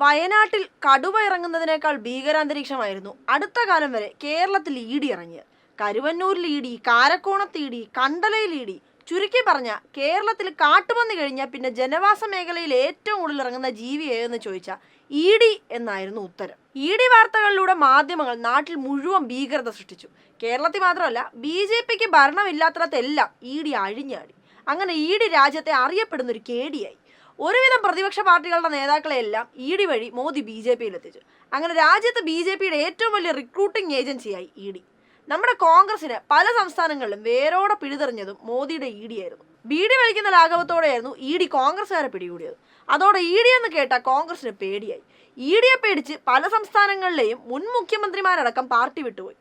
വയനാട്ടിൽ കടുവ ഇറങ്ങുന്നതിനേക്കാൾ ഭീകരാന്തരീക്ഷമായിരുന്നു അടുത്ത കാലം വരെ കേരളത്തിൽ ഈടി ഇറങ്ങിയത്. കരുവന്നൂരിൽ ഈടി കാരക്കോണത്ത് ഈടി കണ്ടലയിൽ ഈടി ചുരുക്കി പറഞ്ഞ കേരളത്തിൽ കാട്ടുപന്നി കഴിഞ്ഞാൽ പിന്നെ ജനവാസ മേഖലയിൽ ഏറ്റവും കൂടുതൽ ഇറങ്ങുന്ന ജീവി ഏതെന്ന് ചോദിച്ചാൽ ഈടി എന്നായിരുന്നു ഉത്തരം. ഈടി വാർത്തകളിലൂടെ മാധ്യമങ്ങൾ നാട്ടിൽ മുഴുവൻ ഭീകരത സൃഷ്ടിച്ചു. കേരളത്തിൽ മാത്രമല്ല ബി ജെ പിക്ക് ഭരണമില്ലാത്തിടത്തെല്ലാം ഡി അഴിഞ്ഞാടി. അങ്ങനെ ഇ ഡി രാജ്യത്തെ അറിയപ്പെടുന്നൊരു കേടിയായി ഒരുവിധം പ്രതിപക്ഷ പാർട്ടികളുടെ നേതാക്കളെല്ലാം ഇ ഡി വഴി മോദി ബി ജെ പിയിൽ എത്തിച്ചു അങ്ങനെ രാജ്യത്ത് ബി ജെ പിയുടെ ഏറ്റവും വലിയ റിക്രൂട്ടിംഗ് ഏജൻസിയായി ഇ ഡി. നമ്മുടെ കോൺഗ്രസിന് പല സംസ്ഥാനങ്ങളിലും വേരോടെ പിടിതെറിഞ്ഞതും മോദിയുടെ ഇ ഡി ആയിരുന്നു ബി ഡി വലിക്കുന്ന ലാഘവത്തോടെയായിരുന്നു ഇ ഡി കോൺഗ്രസ്സുകാരെ പിടികൂടിയത്. അതോടെ ഇ ഡി എന്ന് കേട്ട കോൺഗ്രസിന് പേടിയായി. ഇ ഡിയെ പേടിച്ച് പല സംസ്ഥാനങ്ങളിലെയും മുൻ മുഖ്യമന്ത്രിമാരടക്കം പാർട്ടി വിട്ടുപോയി.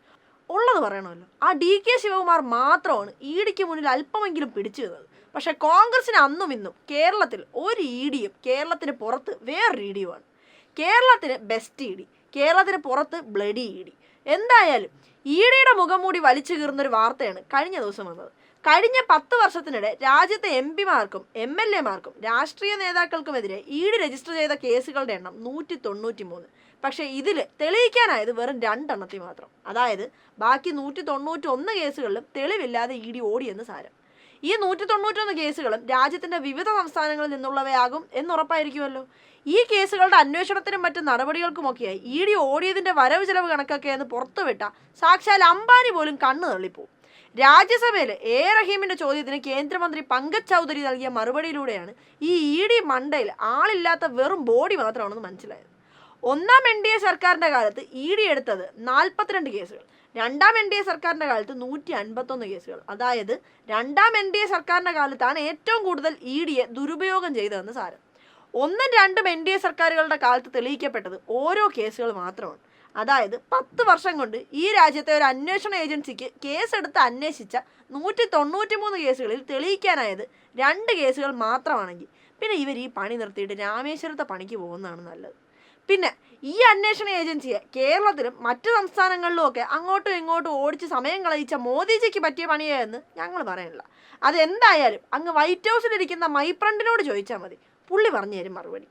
ഉള്ളത് പറയണമല്ലോ. ആ ഡി കെ ശിവകുമാർ മാത്രമാണ് ഇ ഡിക്ക് മുന്നിൽ അല്പമെങ്കിലും പിടിച്ചു നിന്നത്. പക്ഷെ കോൺഗ്രസിന് അന്നും ഇന്നും കേരളത്തിൽ ഒരു ഇ ഡിയും കേരളത്തിന് പുറത്ത് വേറൊരു ഇ ഡിയുമാണ്. കേരളത്തിന് ബെസ്റ്റ് ഇ ഡി കേരളത്തിന് പുറത്ത് ബ്ലഡി ഇ ഡി. എന്തായാലും ഇ ഡിയുടെ മുഖം മൂടി വലിച്ചു കീറുന്നൊരു വാർത്തയാണ് കഴിഞ്ഞ ദിവസം വന്നത്. കഴിഞ്ഞ പത്ത് വർഷത്തിനിടെ രാജ്യത്തെ എം പിമാർക്കും എം എൽ എമാർക്കും രാഷ്ട്രീയ നേതാക്കൾക്കുമെതിരെ ഡി രജിസ്റ്റർ ചെയ്ത കേസുകളുടെ എണ്ണം നൂറ്റി തൊണ്ണൂറ്റി മൂന്ന് പക്ഷേ ഇതിൽ തെളിയിക്കാനായത് വെറും രണ്ടെണ്ണത്തിൽ മാത്രം. അതായത് ബാക്കി നൂറ്റി തൊണ്ണൂറ്റി ഒന്ന് കേസുകളിലും തെളിവില്ലാതെ ഇ ഡി ഓടിയെന്ന് സാരം. ഈ നൂറ്റി തൊണ്ണൂറ്റൊന്ന് കേസുകളും രാജ്യത്തിന്റെ വിവിധ സംസ്ഥാനങ്ങളിൽ നിന്നുള്ളവയാകും എന്നുറപ്പായിരിക്കുമല്ലോ. ഈ കേസുകളുടെ അന്വേഷണത്തിനും മറ്റു നടപടികൾക്കുമൊക്കെയായി ഇ ഡി ഓടിയതിന്റെ വരവ് ചെലവ് കണക്കൊക്കെ എന്ന് പുറത്തുവിട്ട സാക്ഷാൽ അംബാനി പോലും കണ്ണു തള്ളിപ്പോവും. രാജ്യസഭയിൽ എ റഹീമിന്റെ ചോദ്യത്തിന് കേന്ദ്രമന്ത്രി പങ്കജ് ചൗധരി നൽകിയ മറുപടിയിലൂടെയാണ് ഈ ഇ ഡി മണ്ടയിൽ ആളില്ലാത്ത വെറും ബോഡി മാത്രമാണെന്ന് മനസ്സിലായത്. ഒന്നാം എൻ ഡി എ സർക്കാരിന്റെ കാലത്ത് ഇ ഡി എടുത്തത് നാൽപ്പത്തിരണ്ട് കേസുകൾ. രണ്ടാം എൻ ഡി എ സർക്കാരിന്റെ കാലത്ത് നൂറ്റി അൻപത്തൊന്ന് കേസുകൾ. അതായത് രണ്ടാം എൻ ഡി എ സർക്കാരിന്റെ കാലത്താണ് ഏറ്റവും കൂടുതൽ ഇ ഡിയെ ദുരുപയോഗം ചെയ്തതെന്ന് സാരം. ഒന്നും രണ്ടും എൻ ഡി എ സർക്കാരുകളുടെ കാലത്ത് തെളിയിക്കപ്പെട്ടത് ഓരോ കേസുകൾ മാത്രമാണ്. അതായത് പത്ത് വർഷം കൊണ്ട് ഈ രാജ്യത്തെ ഒരു അന്വേഷണ ഏജൻസിക്ക് കേസെടുത്ത് അന്വേഷിച്ച നൂറ്റി തൊണ്ണൂറ്റി മൂന്ന് കേസുകളിൽ തെളിയിക്കാനായത് രണ്ട് കേസുകൾ മാത്രമാണെങ്കിൽ പിന്നെ ഇവർ ഈ പണി നിർത്തിയിട്ട് രാമേശ്വരത്തെ പണിക്ക് പോകുന്നതാണ് നല്ലത്. പിന്നെ ഈ അന്വേഷണ ഏജൻസിയെ കേരളത്തിലും മറ്റു സംസ്ഥാനങ്ങളിലും ഒക്കെ അങ്ങോട്ടും ഇങ്ങോട്ടും ഓടിച്ച് സമയം കളയിച്ച മോദിജിക്ക് പറ്റിയ പണിയായെന്ന് ഞങ്ങൾ പറയണില്ല അതെന്തായാലും അങ്ങ് വൈറ്റ് ഹൗസിലിരിക്കുന്ന മൈപ്രണ്ടിനോട് ചോദിച്ചാൽ മതി. പുള്ളി പറഞ്ഞു തരും മറുപടി.